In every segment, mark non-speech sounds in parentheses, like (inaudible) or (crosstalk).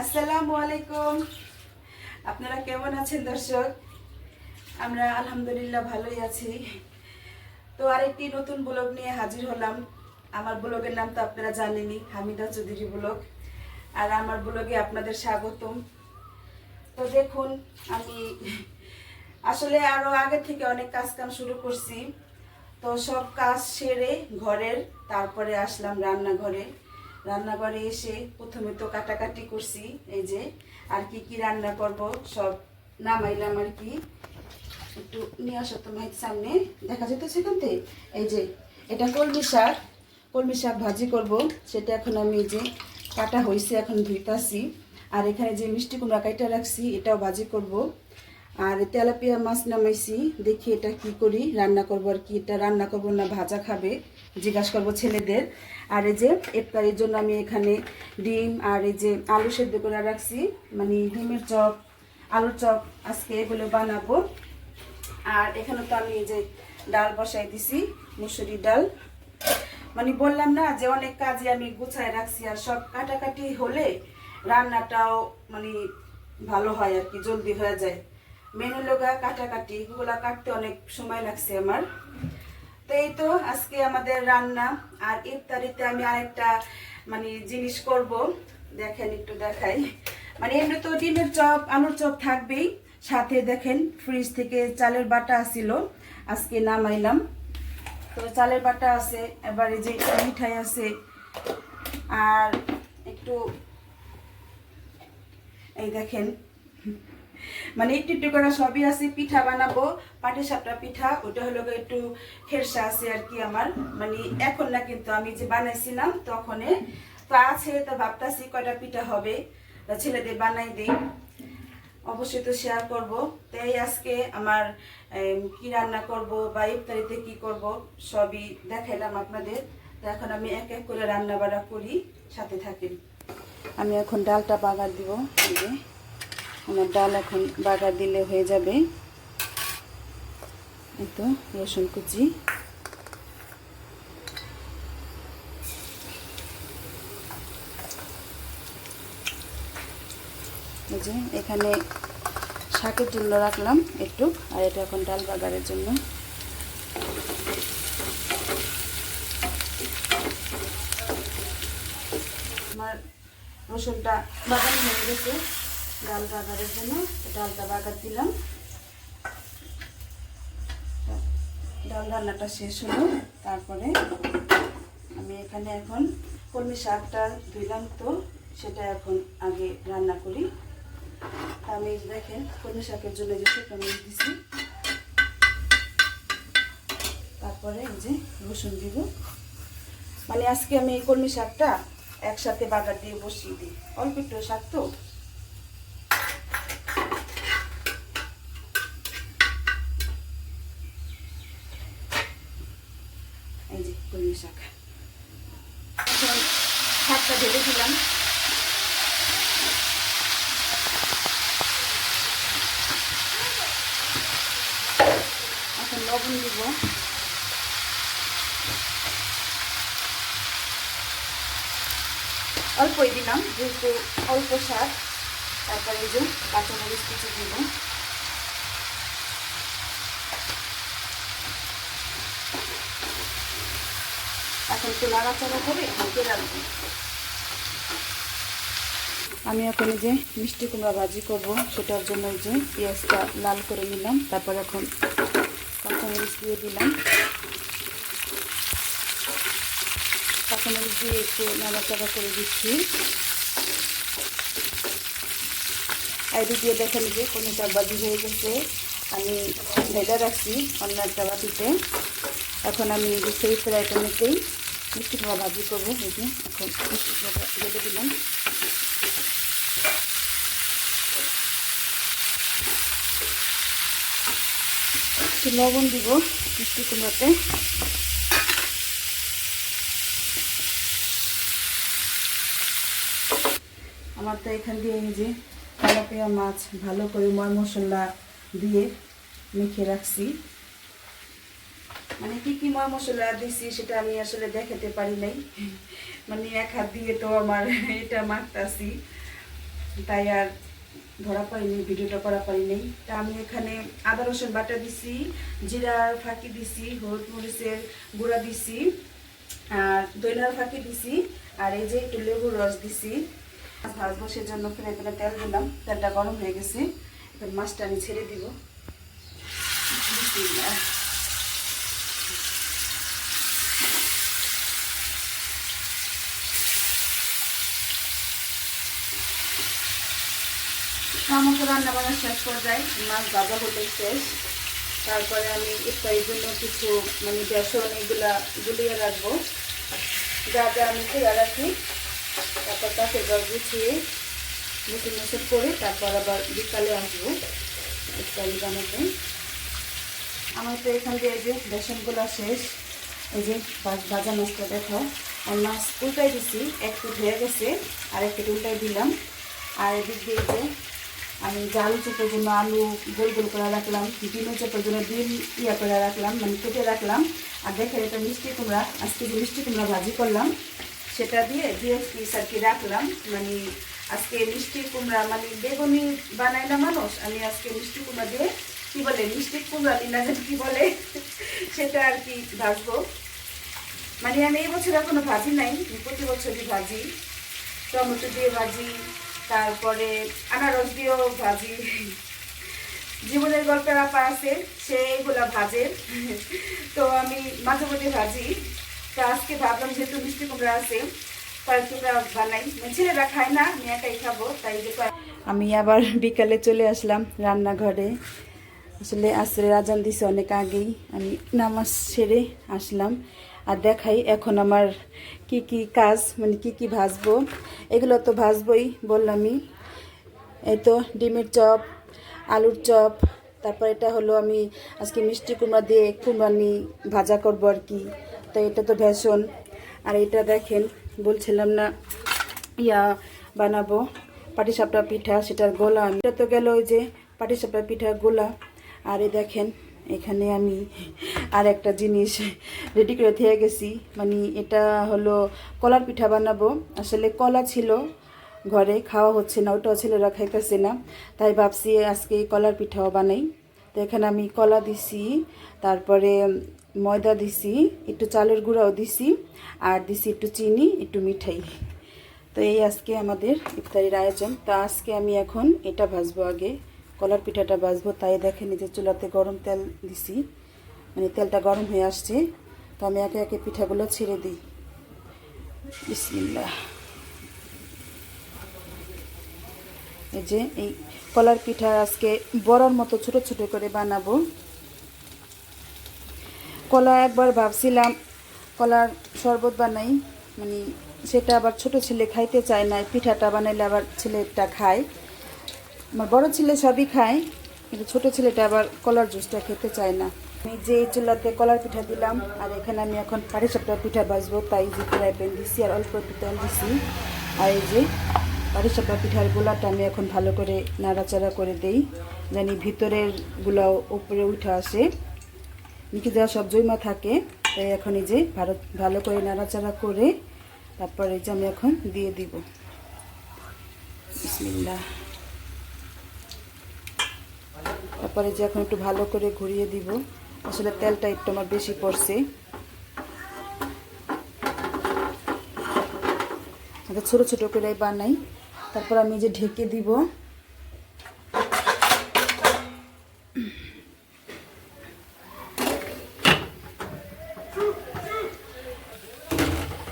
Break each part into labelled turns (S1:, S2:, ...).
S1: আসসালামু আলাইকুম। আপনারা কেমন আছেন দর্শক? আমরা আলহামদুলিল্লাহ ভালোই আছি। তো আরেকটি নতুন ব্লগ নিয়ে হাজির হলাম। আমার ব্লগের নাম তো আপনারা জানেনই, হামিদা চৌধুরী ব্লগ। আর আমার ব্লগে আপনাদের স্বাগতম। তো দেখুন, আমি আসলে আরও আগে থেকে অনেক কাজ কাম শুরু করছি। তো সব কাজ সেরে ঘরের, তারপরে আসলাম রান্নাঘরে। রান্নাঘরে এসে প্রথমে তো কাটাকাটি করছি, এই যে আর কি কি রান্না করব সব নামাইলাম আর কি। একটু নিয়ে আসো তো মাইক সামনে। দেখা যেত সেখান থেকে এই যে, এটা কলমি শাক কলমি শাক ভাজি করব। সেটা এখন আমি যে কাটা হয়েছে এখন ধুইতাছি। আর এখানে যে মিষ্টি কুমড়া কাইটা রাখছি, এটাও ভাজি করব। আর তেলাপিয়া মাছ নামাইছি, দেখি এটা কি করি, রান্না করব আর কি, এটা রান্না করব না, ভাজা খাবে। জিজ্ঞাসা করব ছেলেদের। আর এই যে ইফতারির জন্য আমি এখানে ডিম আর এই যে আলু সেদ্ধ করে রাখছি মানে ডিমের চপ, আলুর চপ আজকে এগুলো বানাবো। আর এখানে তো আমি এই যে ডাল বসাই দিছি, মুসুরি ডাল। মানে বললাম না যে অনেক কাজে আমি গুছায় রাখছি, আর সব কাটাকাটি হলে রান্নাটাও মানে ভালো হয় আর কি, জলদি হয়ে যায়। মেনু লগা, কাটাকাটি, এগুলা কাটতে অনেক সময় লাগছে আমার। তো এই তো আজকে আমাদের রান্না, আর ইফতারিতে আমি আরেকটা মানে জিনিস করব। দেখেন, একটু দেখাই। মানে এমনি তো ডিমের চপ, আলুর চপ থাকবেই। সাথে দেখেন ফ্রিজ থেকে চালের বাটা আসিল। আজকে নামাইলাম। তো চালের বাটা আছে, এবার যে মিঠাই আছে। আর একটু, এই দেখেন মানে একটু একটু করে সবই আছে, পিঠা বানাবো পাটি সাপটা পিঠা, ওটা হলো একটু খেরসা আছে আর কি আমার। মানে এখন না কিন্তু আমি যে বানাইছিলাম তখন, তো আছে, তো ভাবতাছি কয়টা পিঠা হবে ছেলেদের বানাই দিই। অবশ্যই তো শেয়ার করব। তাই আজকে আমার কি রান্না করব বা ইফতারিতে কি করব, সবই দেখাইলাম আপনাদের। তো এখন আমি এক এক করে রান্না বাড়া করি, সাথে থাকেন। আমি এখন ডালটা বাগার দিব আমার ডাল এখন বাগার দিলে হয়ে যাবে। এই তো, রসুন কুচি। এখানে শাকের জন্য রাখলাম একটু, আর এটা এখন ডাল বাগারের জন্য। আমার রসুনটা বাগান হয়ে গেছে। ডাল বাগারের জন্য ডালটা বাগার দিলাম। ডাল রান্নাটা শেষ হলো। তারপরে আমি এখানে এখন কলমি শাকটা ধুইলাম তো, সেটা এখন আগে রান্না করি। আমি দেখেন, কলমি শাকের জন্য যে শুকনো দিছি। তারপরে এই যে রসুন দিব। মানে আজকে আমি এই কলমি শাকটা একসাথে বাগার দিয়ে বসিয়ে দিই। অল্প একটু শাক তো এই যে কলমি শাক এখন শাকটা ঢেলে দিলাম। এখন লবণ দিব। অল্পই দিলাম, যেহেতু অল্প শাক তারপরে যে কাঁচামরিচ কিছু দিব এখন একটু নাড়াচাড়া করে ঢেকে রাখব আমি এখন যে মিষ্টি কুমড়া ভাজি করব, সেটার জন্য যে পেঁয়াজটা লাল করে নিলাম, তারপর এখন কাঁচামরিচ দিয়ে দিলাম। কাঁচামরিচ দিয়ে একটু নাড়াচাড়া করে দিচ্ছি। আর দিয়ে দেখেন যে কোনোটা বাজি হয়ে গেছে। আমি ভেজা রাখছি অন্য একটা বাটিতে। এখন আমি সেই ফ্রাইটামেতেই মিষ্টি কুমড়া ভাজি করব যে এখন মিষ্টি ঢেলে দিলাম। লবণ দিব মিষ্টি কুমড়োতে। আমার তো এখান দিয়ে যে তেলাপিয়া মাছ ভালো করে ময় মশলা দিয়ে মেখে রাখছি। মানে কি কি ময় মশলা দিছি সেটা আমি আসলে দেখাতে পারি নাই। মানে এক হাত দিয়ে তো আমার এটা মাখতাছি। তাই আর ধরা পারিনি ভিডিওটা করা পারিনি তা আমি এখানে আদা, রসুন বাটা দিছি জিরার ফাঁকি দিছি, হলুদ মরিচের গুঁড়া দিছি, আর দইনার ফাঁকি দিছি, আর এই যে একটু লেবুর রস দিছি। মাছ ভাজবো সেজন্য ফ্রাই প্যানে তেল দিলাম, তেলটা গরম হয়ে গেছে। এবার মাছটা আমি ছেড়ে দিব। আমাকে রান্না বান্না শেষ পর্যায়ে মাছ ভাজা হতে শেষ। তারপরে আমি ইফতারির জন্য কিছু মানে বেসন এগুলা গুলিয়ে রাখব। যা যা আমি খেয়ে রাখি, তারপর তাকে জল গুছিয়ে মুসুর মুসুর করে তারপর আবার বিকালে আসব ইফতারি বানাতে। আমার তো এখান দিয়ে যে বেসনগুলো শেষ, এই যে ভাজা মাছটা দেখো আর মাছ উল্টাই দিছি একটু ধুয়ে গেছে আর একটু উল্টাই দিলাম। আর এদিক দিয়ে যে আমি যে আলু জন্য আলু গোল গোল করে রাখলাম ডিমের চোপের জন্য ডিম ইয়া করে রাখলাম মানে কেটে রাখলাম। আর দেখেন এটা মিষ্টি কুমড়া, আজকে যে মিষ্টি কুমড়া ভাজি করলাম, সেটা দিয়ে দিয়ে পিস আর কি রাখলাম। মানে আজকে মিষ্টি কুমড়া মানে বেগুনি বানায় না মানুষ, আমি আজকে মিষ্টি কুমড়া দিয়ে কী বলে, মিষ্টি কুমড়া লিনা যেন কি বলে, সেটা আর কি ভাজবো। মানে আমি এই বছর এখনও ভাজি নাই প্রতি বছরই ভাজি, টমেটো দিয়ে ভাজি তারপরে আনারস দিয়েও ভাজি। জীবনের গল্পের আপা আছে, সে এগুলা ভাজে। তো আমি মাঝে মধ্যে ভাজি। তো আজকে ভাবলাম যেহেতু মিষ্টি কুমড়া আছে, কয়েক টুকরা বানাই। মানে ছেলেরা খায় না, আমি একাই খাব, তাই আমি আবার বিকালে চলে আসলাম রান্নাঘরে। আসলে আসরে রাজান দিছে অনেক আগেই। আমি নামাজ সেরে আসলাম। আর দেখাই এখন আমার কি কি কাজ মানে কি কি ভাজবো। এগুলো তো ভাজবই বললামই। এই তো ডিমের চপ, আলুর চপ, তারপর এটা হলো আমি আজকে মিষ্টি কুমড়া দিয়ে কুমড়ানি ভাজা করব আর কি। তো এটা তো ভেষণ। আর এটা দেখেন, বলছিলাম না, ইয়া বানাবো। পাটিসাপটা পিঠা, সেটার গোলা এটা তো গেল ওই যে পাটিসাপটা পিঠার গোলা। আর এই দেখেন এখানে আমি আর একটা জিনিস রেডি করে থেকে গেছি। মানে এটা হলো কলার পিঠা বানাবো। আসলে কলা ছিল ঘরে, খাওয়া হচ্ছে না, ওটাও ছেলেরা খাইতেছে না। তাই ভাবছি আজকে কলার পিঠাও বানাই। তো এখানে আমি কলা দিছি, তারপরে ময়দা দিছি, একটু চালের গুঁড়াও দিছি, আর দিছি একটু চিনি, একটু মিঠাই। তো এই আজকে আমাদের ইফতারির আয়োজন। তো আজকে আমি এখন এটা ভাজবো আগে। কলার পিঠাটা বাজবো তাই দেখেন এই যে চুলাতে গরম তেল দিছি। মানে তেলটা গরম হয়ে আসছে। তো আমি একে একে পিঠাগুলো ছেড়ে দিই। বিসমিল্লাহ। এই যে এই কলার পিঠা আজকে বড়ার মতো ছোট ছোট করে বানাবো। কলা একবার ভাবছিলাম, কলার শরবত বানাই। মানে সেটা আবার ছোট ছেলে খাইতে চায় না, পিঠাটা বানাইলে আবার ছেলেটা খায়। আমার বড় ছেলে সবই খায়, কিন্তু ছোট ছেলেটা আবার কলার জুসটা খেতে চায় না। আমি যে চুলাতে কলার পিঠা দিলাম, আর এখানে আমি এখন পাটিসাপটা পিঠা ভাজবো, তাই যে ফ্রাই প্যান দিছি আর অল্প একটু তেল দিছি। আর এই যে পাটিসাপটা পিঠার গোলাটা আমি এখন ভালো করে নাড়াচাড়া করে দেই, জানি ভিতরের গুলাও উপরে উঠে আসে। নিচে দেওয়া সব জৈমা থাকে, তাই এখন এই যে ভালো ভালো করে নাড়াচাড়া করে, তারপরে যে আমি এখন দিয়ে দিব। বিসমিল্লাহ। তারপরে যে এখন একটু ভালো করে ঘুরিয়ে দিব। আসলে তেলটা একটু আমার বেশি পড়ছে। ছোট ছোট করে বানাই। তারপর আমি যে ঢেকে দিব।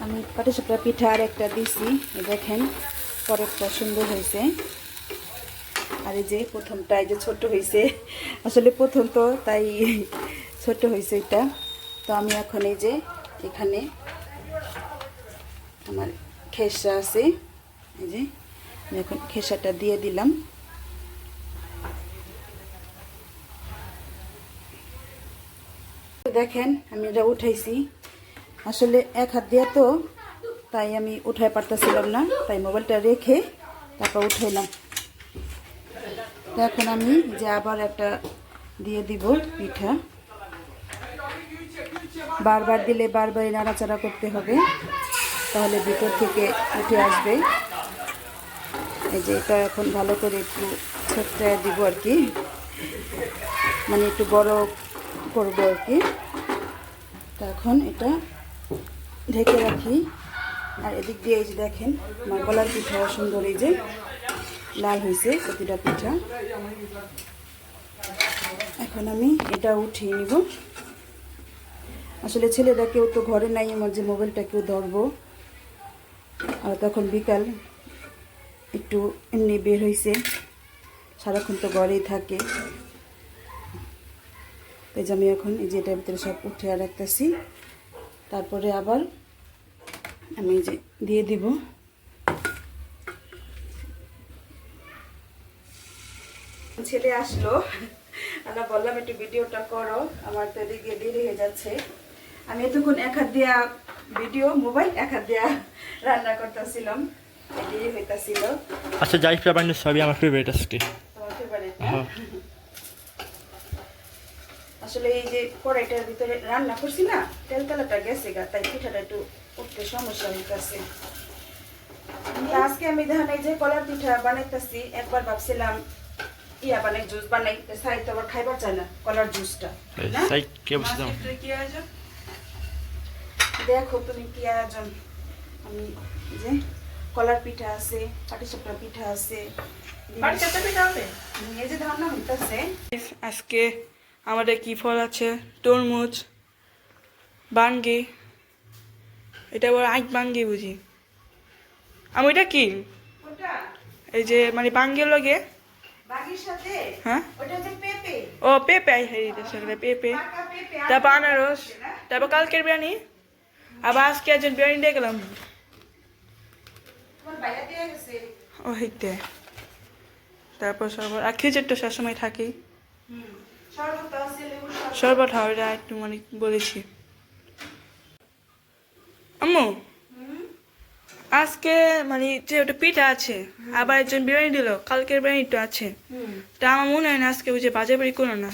S1: আমি পাটিসাপটা পিঠা আর একটা দিছি, দেখেন, পরেরটা সুন্দর হয়েছে। এই যে প্রথমটা, এই যে ছোট হয়েছে আসলে প্রথম তো, তাই ছোট হয়েছে এটা। তো আমি এখন এই যে এখানে আমার খেসা আছে। এই যে আমি এখন খেসাটা দিয়ে দিলাম। দেখেন, আমি এটা উঠাইছি। আসলে এক হাত দিয়ে তো, তাই আমি উঠাই পারতেছিলাম না। তাই মোবাইলটা রেখে তারপর উঠাইলাম। তো এখন আমি যে আবার একটা দিয়ে দিব পিঠা। বারবার দিলে বারবারই নাড়াচাড়া করতে হবে, তাহলে ভিতর থেকে উঠে আসবে। এই যে এটা এখন ভালো করে একটু ছোট্টায় দিব আর কি। মানে একটু বড় করব আর কি। তো এখন এটা ঢেকে রাখি। আর এদিক দিয়ে এই যে দেখেন, আমার গলার পিঠা সুন্দর এই যে। লাল হয়েছে প্রতিটা পিঠা। এখন আমি এটা উঠিয়ে নিব। আসলে ছেলেরা কেউ তো ঘরে নাই, আমার যে মোবাইলটা কেউ ধরবো। আর তখন বিকাল একটু এমনি বের হয়েছে সারাক্ষণ তো ঘরেই থাকে। তাই আমি এখন এই যে এটার ভিতরে সব উঠে রাখতেছি। তারপরে আবার আমি যে দিয়ে দিব। ছেলে আসলো। আমরা বললাম একটু ভিডিওটা করো আমার তো এদিকে দেরি হয়ে যাচ্ছে। আমি এতক্ষণ এক হাত দিয়া ভিডিও মোবাইল এক হাত দিয়া রান্না করতেছিলাম। দেরি হইতাছিল।
S2: আচ্ছা যাই সবই আমার ফেভারিট আজকে।
S1: তোমার favorite
S2: হ্যাঁ।
S1: আসলে এই যে কড়াইটার ভিতরে রান্না করছি না তেল তেলাটা গেছে গা তাই পিঠাটা একটু উঠতে সমস্যা হইতেছে। আজকে আমি এই যে কলার পিঠা বানাইতেছি একবার ভাবছিলাম ইয়া বানাই জুস বানাই তো আবার খাইবার চায় না কলার জুসটা না?
S2: কে বসে দাও
S1: দেখো তুমি কি আয়োজন আমি যে কলার পিঠা আছে পাটিসাপটা পিঠা আছে এই যে ধারণা হইতাছে।
S3: আজকে আমাদের কি ফল আছে? তরমুজ বাঙ্গি। এটা বলে আইক বাঙ্গি বুঝি। আমি এটা কি? এই যে মানে বাঙ্গির লগে ও পেঁপে আই পেঁপে।
S1: পাকা পেঁপে
S3: তারপর আনারস তারপর কালকের বিরিয়ানি? আবার আজকে একজন বিরিয়ানি দিয়ে গেলাম ও তারপর আর খিচুড়ি তো সবসময়
S1: হুম শরবত
S3: হয় একটু মানে বলেছি। আম্মু আজকে মানে যে ওটা পিঠা আছে আবার একজন বিরিয়ানি দিল কালকের বিরিয়ানি তো আছে। তা আমার মনে হয় না আজকে বুঝে বাজে বাড়ি করো না।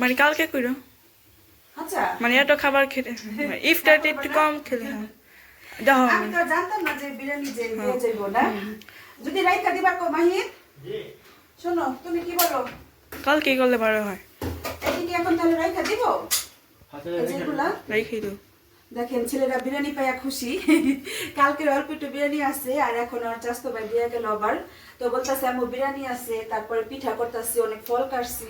S3: মানে কালকে করো।
S1: আচ্ছা।
S3: মানে এত খাবার খেতে মানে ইফতারটা একটু কম খেলে হয়। দেখো
S1: আমি তো জানতাম না যে বিরিয়ানি যে দিয়ে যাইব না। যদি রাইখা দিবা কো মাহির শোনো তুমি কি বলো?
S3: কালকে করলে ভালো হয়।
S1: এদিকে এখন তাহলে রাইখা দিব?
S3: রেখে দিও
S1: দেখেন ছেলেরা বিরিয়ানি পাইয়া খুশি। (laughs) কালকের অল্প একটু বিরিয়ানি আছে আর এখন আর চাস্তো ভাই দিয়ে গেল আবার। তো বলতেছে আমার বিরিয়ানি আছে তারপরে পিঠা করতেছি অনেক ফল কাটছি।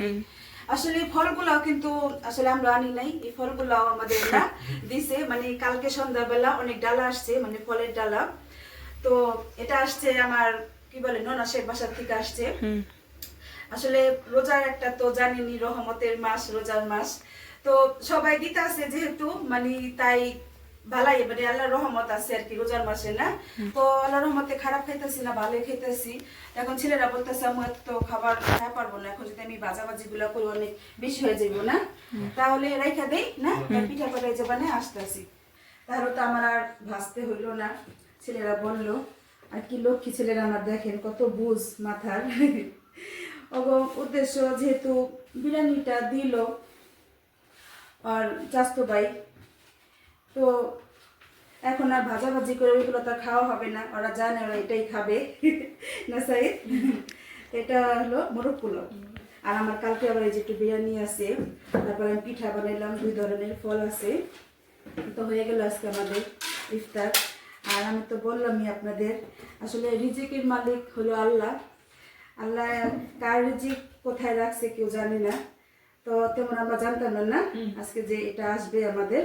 S1: আসলে এই ফলগুলাও কিন্তু আসলে আমরা আনি নাই এই ফলগুলাও আমাদের না (laughs) দিছে। মানে কালকে সন্ধ্যাবেলা অনেক ডালা আসছে মানে ফলের ডালা। তো এটা আসছে আমার কি বলে ননাসের বাসার থেকে আসছে। আসলে রোজার একটা তো জানেনি রহমতের মাস রোজার মাস। তো সবাই দিতে আছে যেহেতু মানে তাই ভালাই মানে আল্লাহর রহমত আছে আর কি রোজার মাসে না? তো আল্লাহর রহমতে খারাপ খাইতেছি না ভালো খাইতেছি। এখন ছেলেরা বলতেছে আমি তো খাবার খাওয়া পারব না এখন যদি আমি বাজাবাজি গুলা করি অনেক বেশি হয়ে যাইবো না? তাহলে রাইখা দেই না? পিঠা করে যে মানে আসতেছি। তাহলে তো আমার আর ভাসতে হইল না। ছেলেরা বলল আর কি লক্ষ্মী ছেলেরা আমার দেখেন কত বুঝ মাথার। (laughs) এবং উদ্দেশ্য যেহেতু বিরিয়ানিটা দিল আর চাস্তো ভাই তো এখন আর ভাজাভাজি করে ওইগুলো তো খাওয়া হবে না। ওরা জানে ওরা এটাই খাবে। (laughs) না সাই (laughs) এটা হলো মোরগ আর আমার কালকে আবার এই যে একটু বিরিয়ানি আছে, তারপরে আমি পিঠা বানাইলাম, দুই ধরনের ফল আছে। তো হয়ে গেল আজকে আমাদের ইফতার। আর আমি তো বললামই আপনাদের, আসলে রিজিকের মালিক হলো আল্লাহ। আল্লাহ কার রিজিক কোথায় রাখছে কেউ জানে না। তো তেমন আমরা জানতাম না আজকে যে এটা আসবে আমাদের।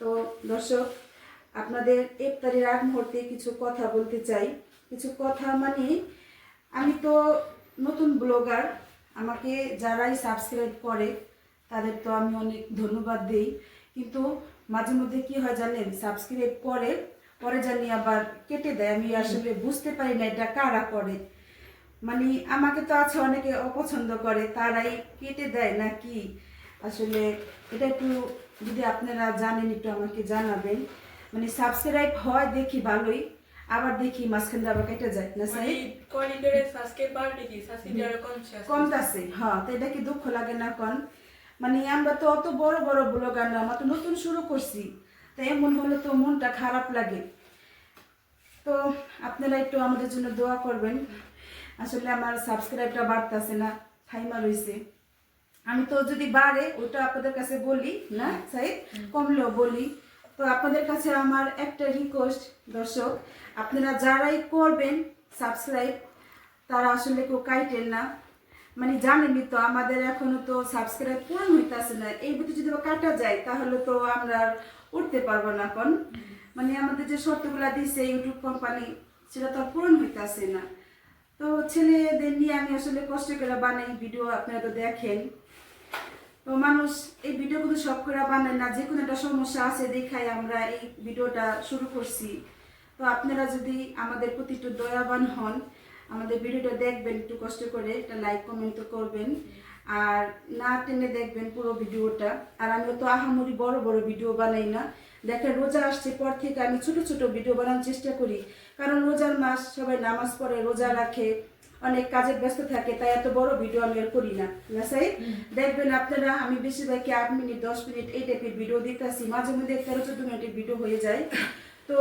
S1: তো দর্শক আপনাদের ইফতারির আগ মুহূর্তে কিছু কথা বলতে চাই। কিছু কথা মানে আমি তো নতুন ব্লগার আমাকে যারাই সাবস্ক্রাইব করে তাদের তো আমি অনেক ধন্যবাদ দিই। কিন্তু মাঝে মধ্যে কি হয় জানেন সাবস্ক্রাইব করে পরে জানি আবার কেটে দেয়। আমি আসলে বুঝতে পারি না এটা কারা করে। মানে আমাকে তো আছে অনেকে অপছন্দ করে তারাই কেটে দেয় না কি আসলে এটা একটু যদি আপনারা জানেন একটু আমাকে জানাবেন। মানে সাবস্ক্রাইব হয় দেখি ভালোই আবার দেখি মাঝখান দিয়ে আবার কেটে যায় না সাই কমতাছে হ্যাঁ তো এটা কি দুঃখ লাগে না কন? মানে আমরা তো অত বড় বড় ব্লগার না আমরা তো নতুন শুরু করছি তো এমন হলে তো মনটা খারাপ লাগে। তো আপনারা একটু আমাদের জন্য দোয়া করবেন। আসলে আমার সাবস্ক্রাইবটা বাড়তেছে না থাইমা রয়েছে আমি তো যদি বাড়ে ওটা আপনাদের কাছে বলি না সাইদ? কমলেও বলি। তো আপনাদের কাছে আমার একটা রিকোয়েস্ট দর্শক আপনারা যারাই করবেন সাবস্ক্রাইব তারা আসলে কেউ কাইটেন না। মানে জানেনই তো আমাদের এখনও তো সাবস্ক্রাইব পূরণ হইতেছে না। এই ভিতরে যদি কাটা যায় তাহলে তো আমরা উঠতে পারব না এখন মানে আমাদের যে শর্তগুলা দিছে ইউটিউব কোম্পানি সেটা তো পূরণ হইতেছে না। তো ছেলেদের নিয়ে আমি আসলে কষ্ট করে বানাই ভিডিও, আপনারা তো দেখেন। তো মানুষ এই ভিডিও কিন্তু সব করে বানায় না, যে কোনো একটা সমস্যা আছে দেখাই আমরা এই ভিডিওটা শুরু করছি। তো আপনারা যদি আমাদের প্রতি একটু দয়াবান হন, আমাদের ভিডিওটা দেখবেন, একটু কষ্ট করে একটা লাইক, কমেন্ট করবেন। আর না টেনে দেখবেন পুরো ভিডিওটা। আর আমি তো আহামরি বড় বড় ভিডিও বানাই না। দেখেন, রোজা আসছে পর থেকে আমি ছোট ছোট ভিডিও বানানোর চেষ্টা করি। কারণ রোজার মাস সবাই নামাজ পড়ে রোজা রাখে অনেক কাজে ব্যস্ত থাকে তাই এত বড় ভিডিও আমি আর করি না। না সাই দেখবেন আপনারা আমি বেশিরভাগই আট মিনিট দশ মিনিট এই টাইপের ভিডিও দিতেছি মাঝে মধ্যে তেরো চোদ্দ মিনিটের ভিডিও হয়ে যায়। তো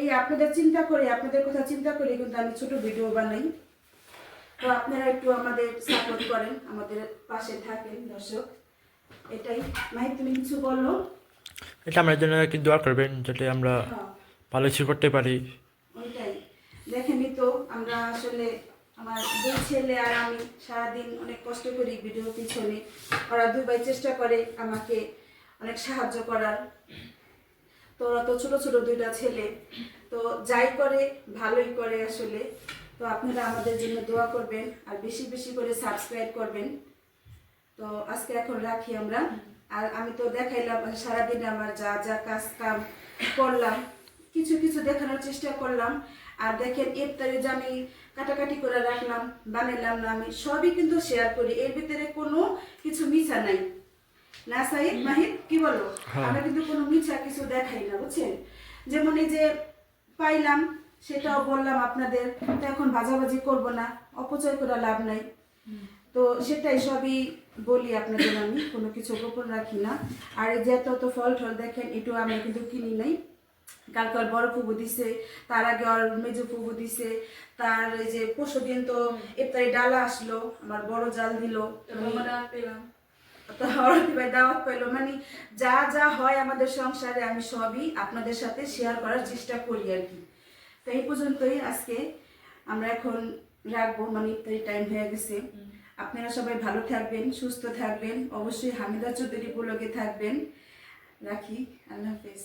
S1: এই আপনাদের চিন্তা করে আপনাদের কথা চিন্তা করে কিন্তু আমি ছোট ভিডিও বানাই। তো আপনারা একটু আমাদের সাপোর্ট করেন আমাদের পাশে থাকেন দর্শক। এটাই। মাহি তুমি কিছু বলো?
S2: এটা আমার জন্য কি দোয়া করবেন যাতে আমরা
S1: হ্যাঁ।
S2: ভালো কিছু করতে পারি।
S1: দেখেনি তো আমরা আসলে আমার দুই ছেলে আর আমি সারাদিন অনেক কষ্ট করি ভিডিও পিছনে। ওরা দুই ভাই চেষ্টা করে আমাকে অনেক সাহায্য করার। তো ওরা তো ছোটো ছোট দুইটা ছেলে। তো যাই করে, ভালোই করে আসলে। তো আপনারা আমাদের জন্য দোয়া করবেন আর বেশি বেশি করে সাবস্ক্রাইব করবেন। তো আজকে এখন রাখি আমরা। আর আমি তো দেখাইলাম সারাদিন আমার যা যা কাজ কাম করলাম, কিছু কিছু দেখানোর চেষ্টা করলাম। আর দেখেন ইফতারে যে আমি কাটাকাটি করে রাখলাম বানাইলাম না আমি সবই কিন্তু শেয়ার করি। এর ভিতরে কোনো কিছু মিছা নাই। না সাহিদ মাহিদ কি বলো?
S2: হ্যাঁ।
S1: আমরা কিন্তু কোনো মিছা কিছু দেখাই না বুঝছেন? যেমন এই যে পাইলাম সেটাও বললাম আপনাদের তো এখন ভাজাভাজি করব না অপচয় করে লাভ নাই। তো সেটাই সবই বলি আপনাদের আমি কোনো কিছু গোপন রাখি না। আর এই যে এত ফল টল দেখেন এটু আমরা কিন্তু কিনি নাই। কালকে ওর বড় ফুবু দিছে তার আগে ওর মেজো ফুবু দিছে তার এই যে পরশু দিন তো ইফতারি ডালা আসলো আমার বড় জাল দিল দাওয়াত পাইলো। মানে যা যা হয় আমাদের সংসারে আমি সবই আপনাদের সাথে শেয়ার করার চেষ্টা করি আর কি। তো এই পর্যন্তই আজকে আমরা এখন রাখব মানে ইফতারি টাইম হয়ে গেছে। আপনারা সবাই ভালো থাকবেন সুস্থ থাকবেন। অবশ্যই হামিদা চৌধুরী ব্লগে থাকবেন। রাখি আল্লাহ হাফেজ।